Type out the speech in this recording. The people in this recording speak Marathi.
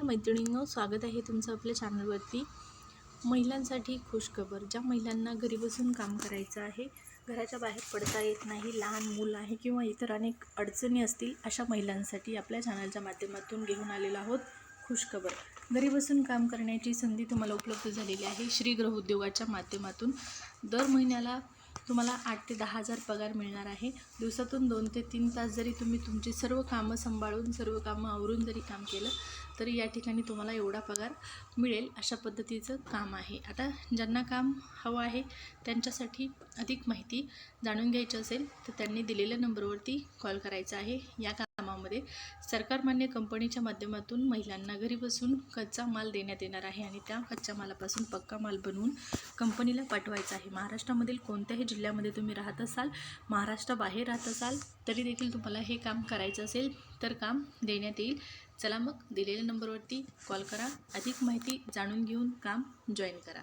नमस्कार मैत्रिणींनो स्वागत आहे तुमचं आपल्या चॅनलवरती महिलांसाठी खुशखबर ज्या महिलांना घरी बसून काम करायचं आहे घराच्या बाहेर पडता येत नाही लहान मूल आहे किंवा इतर अनेक अडचणी असतील अशा महिलांसाठी आपल्या चॅनलच्या माध्यमातून घेऊन आलेलो आहोत खुशखबर. घरी बसून काम करण्याची संधी तुम्हाला उपलब्ध झालेली आहे श्री गृह उद्योगाच्या माध्यमातून. दर महिन्याला तुम्हाला आठ ते दहा हजार पगार मिळणार आहे. दिवसातून दोन ते तीन तास जरी तुम्ही तुमची सर्व कामं सांभाळून सर्व कामं आवरून जरी काम केलं तरी या ठिकाणी तुम्हाला एवढा पगार मिळेल अशा पद्धतीचं काम आहे. आता ज्यांना काम हवं आहे त्यांच्यासाठी अधिक माहिती जाणून घ्यायची असेल तर त्यांनी दिलेल्या नंबरवरती कॉल करायचा आहे. या कामामध्ये सरकारमान्य कंपनीच्या माध्यमातून महिलांना घरी बसून कच्चा माल देण्यात येणार आहे आणि त्या कच्च्या मालापासून पक्का माल बनवून कंपनीला पाठवायचा आहे. महाराष्ट्रामधील कोणत्याही जिल्ह्यामध्ये तुम्ही राहत असाल महाराष्ट्राबाहेर राहत असाल तरी देखील तुम्हाला हे काम करायचं असेल तर काम देण्यात येईल. चला मग दिलेल्या नंबरवरती कॉल करा. अधिक माहिती जाणून घेऊन काम जॉईन करा.